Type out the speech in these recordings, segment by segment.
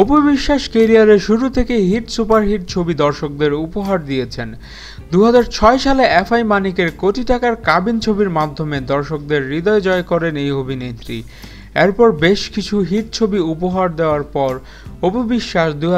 অপু বিশ্বাস কেরিয়ারের শুরু থেকে হিট, সুপারহিট ছবি দর্শকদের উপহার দিয়েছেন। দু হাজার ছয় সালে এফআই মানিকের কোটি টাকার কাবিন ছবির মাধ্যমে দর্শকদের হৃদয় জয় করেন এই অভিনেত্রী। এরপর বেশ কিছু হিট ছবি উপহার দেওয়ার পর, অপু বিশ্বাস দু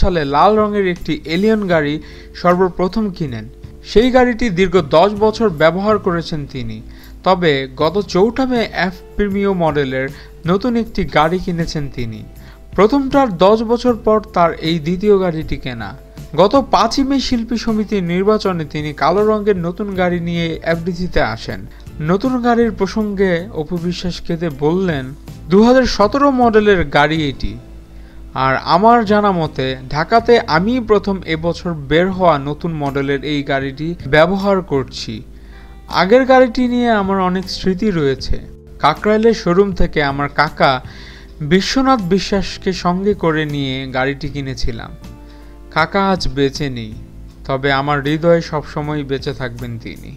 সালে লাল রঙের একটি এলিয়ন গাড়ি সর্বপ্রথম কিনেন। সেই গাড়িটি দীর্ঘ দশ বছর ব্যবহার করেছেন তিনি। তবে গত চৌঠা মে এফ প্রিমিও মডেলের নতুন একটি গাড়ি কিনেছেন তিনি। প্রথমটার দশ বছর পর তার এই দ্বিতীয় গাড়িটি কেনা। গত পাঁচই মে শিল্পী সমিতির নির্বাচনে তিনি কালো রঙের নতুন গাড়ি নিয়ে এফডিসিতে আসেন। নতুন গাড়ির প্রসঙ্গে অপু বিশ্বাস খেতে বললেন দু হাজার সতেরো মডেলের গাড়ি এটি। আর আমার জানা মতে, ঢাকাতে আমি প্রথম এবছর বের হওয়া নতুন মডেলের এই গাড়িটি ব্যবহার করছি। আগের গাড়িটি নিয়ে আমার অনেক স্মৃতি রয়েছে। কাকরাইলের শোরুম থেকে আমার কাকা বিশ্বনাথ বিশ্বাসকে সঙ্গে করে নিয়ে গাড়িটি কিনেছিলাম। কাকা আজ বেঁচে নেই, তবে আমার হৃদয়ে সবসময় বেঁচে থাকবেন তিনি।